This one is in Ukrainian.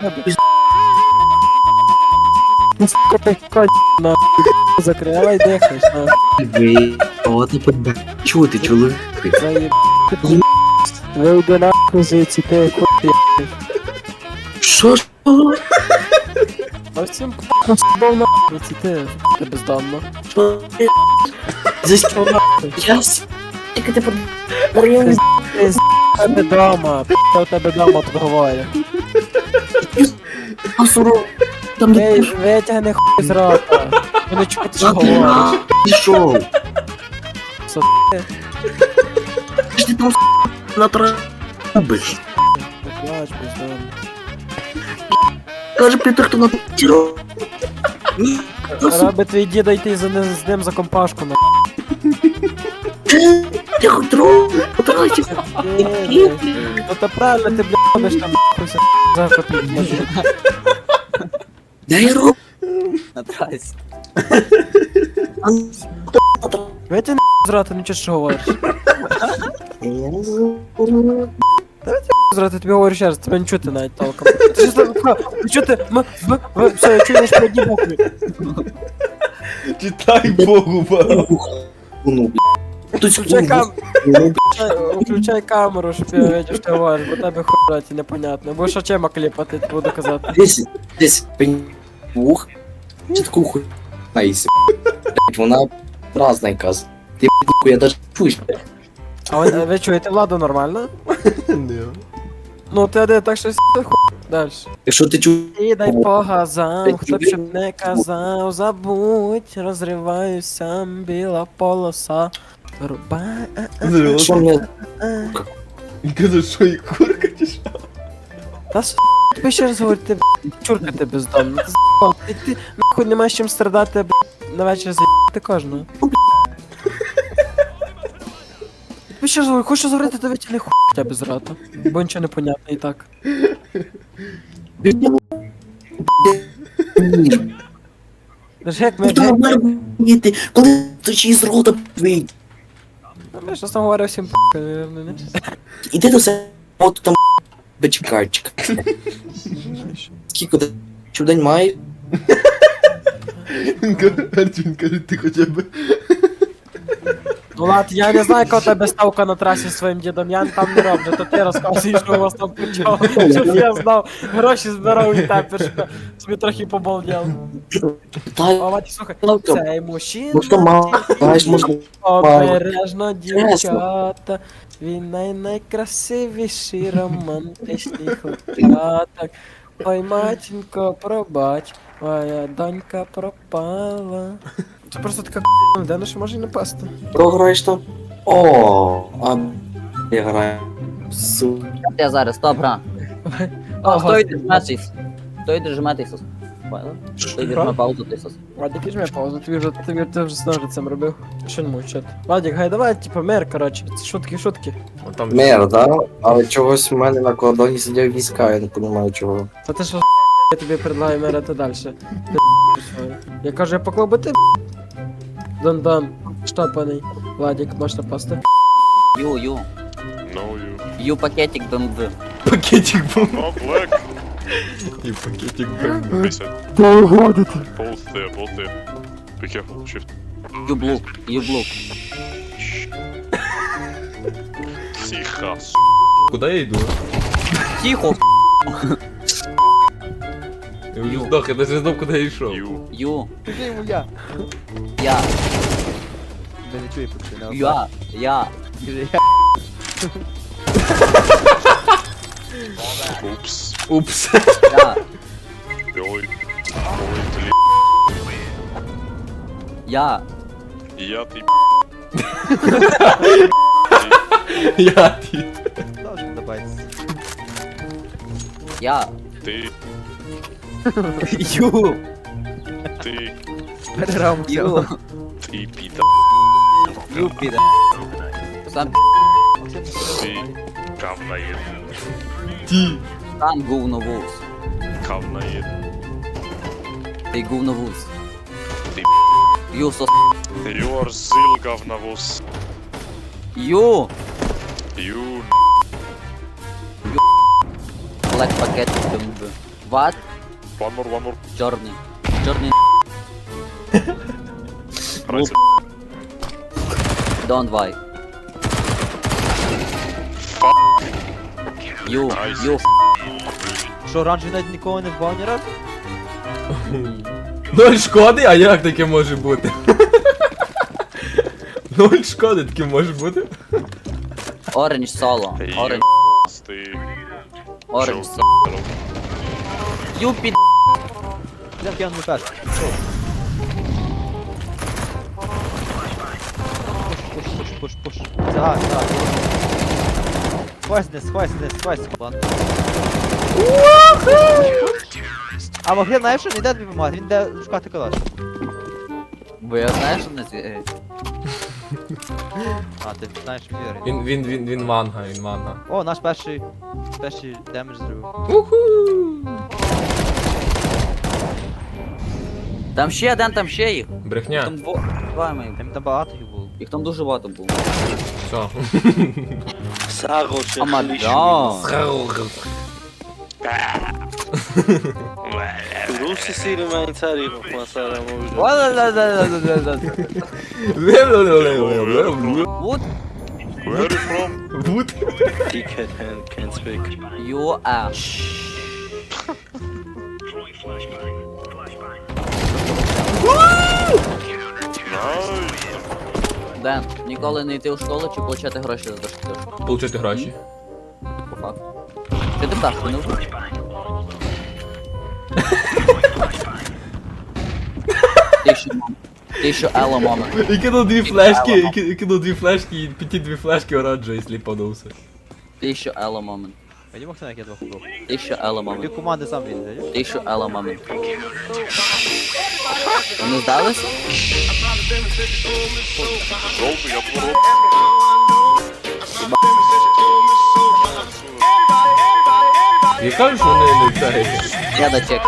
Ну, сука, ти конь, нахуй, закривай дихаєш, нахуй, Ви, от не подбе. Чути, чоловік. заєб... Вийди нахуй звідси, ти хуй, Що ж? а всім похуй, сібав нахуй, ці ти, ти бездомно. Що? За що нахуй? Я с- Тільки ти под... Ти з Ти з... тебе дома, п***а у тебе дома тут Асуру. Там не Ей, витягни хуй з рота. Ви не чути, що А ти говориш. на- пішов. Со- Ж ти там на трубиш. Не плач, бездомно. Каже, Петр, хто на. Ні. Раби твій діда йти за ним, з ним за компашку на Я хоч трохи. Ну то правильно ти блядь, там хуйся захопив. Дай руку. На трасі. Ну, Витягни з рота, не чути, що говориш. Знаю. Тобі говорю ще раз, тебе не чути навіть толком. Ти що там, ха, чути, м, м, м, все, я чую лише по одній букві. Читай Богу, ба. Ну, Включай кам... Включай- Включай камеру, щоб я бачив, що ти говориш, бо тебе хуй браті непонятно. Будеш очима кліпати, буду казати. Десь, десь пенюх. Чітку хуй. Найся. Блядь, Вона разна якась. Ти б***ку, я даже чуєш. блядь. А ви, ви чуєте владу нормально? Ні. Ну ти де так щось хуй. Дальше. Якщо ти чуєш, І дай по газам, хто б щоб не казав, забудь, розриваюся, біла полоса. Рубай, що мені. Він каже, що і курка чи що? Та с*** тобі ще раз говорю, ти б***, чурка ти бездомна. Ти з***ав, ти, ти нахуй не маєш чим страдати, б***, на вечір заїбати кожного. Тобі ще раз говорю, хочеш говорити, то витягни хуй в тебе з рота. Бо нічого не понятно і так. Ж як ми, бути, коли чи з рота вийде? ми щось там говорив всім п***, наверно, не? Іди до себе, от там бечкарчик. Скільки ти чи в день має? Він каже, Артем каже, ти хоча б. Ну лад, я не знаю, яка у тебе ставка на трасі з своїм дідом, я там не роблю, то ти розказуєш, що у вас там почав, щоб я знав, гроші збирав і тепер, щоб собі трохи побалдів. Та слухай, Ну, цей мужчина, що знаєш, обережно дівчата, він най найкрасивіший романтичний хлопчаток. Ой, матінко, пробач, моя донька пропала. Це просто така людина, що може і не пасти. програєш там. О, а я граю. Су. Я зараз, стоп, гра. О, йде жматись? Хто йде жматись? Понял? Хто йде жме паузу, ти сос. Вадик, візьми паузу, тобі вже, тобі, ти вже знову цим робив. Що не мовчати? Вадик, гай, давай, типа, мер, коротше, це шутки, шутки. Там Мер, да? Але чогось в мене на кордоні сидять війська, я не розумію чого. Та ти що, я тобі предлагаю мерити далі. Ти своє. Я кажу, я поклав ти Дон-дон, штопаний. Владик, можеш напасти. Ю, ю. No, you. Ю пакетик БМВ. пакетик був. Oh, black. І пакетик був. I said, both there, both there. Be careful, shift. Ю блук. Ю блук. Тихо, с***. Куди я йду? Тихо. Я вже здох, я навіть не знав, куди я йшов. You. Ю. я. Я. Де не чує поки не Я. Я. Скажи, я. Oops. Упс. Я. Ой. Ой, блин. Я. Я ты Я ті. Должен добавиться. Я. ты, Ю! Ты, Ю! ты пидор. Ю, пидор. Сам Ты говноед. Ти! Сам говновуз. Говноед. Ты говновуз. Ты Ю, сос... Юр зил говновуз. Ю! Ю Ю. Black Packet. What? One more, one more. Чорний. Чорний. Right Don't buy. You, Nice. you, Що, оранжевий навіть нікого не вбав ні разу? Ноль шкоди, а як таке може бути? Ноль шкоди таке може бути? orange solo. Orange, Ти... orange solo. You під... Йдемо кину перший. Пішов. Пуш, пуш, пуш, пуш, пуш. Це А, це А. Сховайся, десь, сховайся, десь, сховайся. Ладно. А Магрін, знаєш, що не йде тобі помагати, він йде шукати калаш. Бо я знаю, що не ці... А, ти знаєш, вірить. Він, він, він, він манга, він манга. О, наш перший, перший демедж зробив. Уху! Там ще один, там ще їх. Брехня. Там дво... Два мої. Там там багато їх було. Їх там дуже багато було. Все. О май гад. sesini ben ніколи не йти у школу чи получати гроші за те, що ти гроші. По факту. Ти депутат, не вбив? Тисячу мом- Тисячу ело момент. І кинув дві флешки, і ки- і кинув дві флешки, і піти дві флешки оранжеві сліпанувся. Тисячу ело момент. Я не мог знати, як я двох убив. Тисячу ело Дві момент. команди сам він, знаєш? Тисячу ело момент. Вони здалися? Жовтий, я творог. Я кажу, що вони не цей. Я дочек.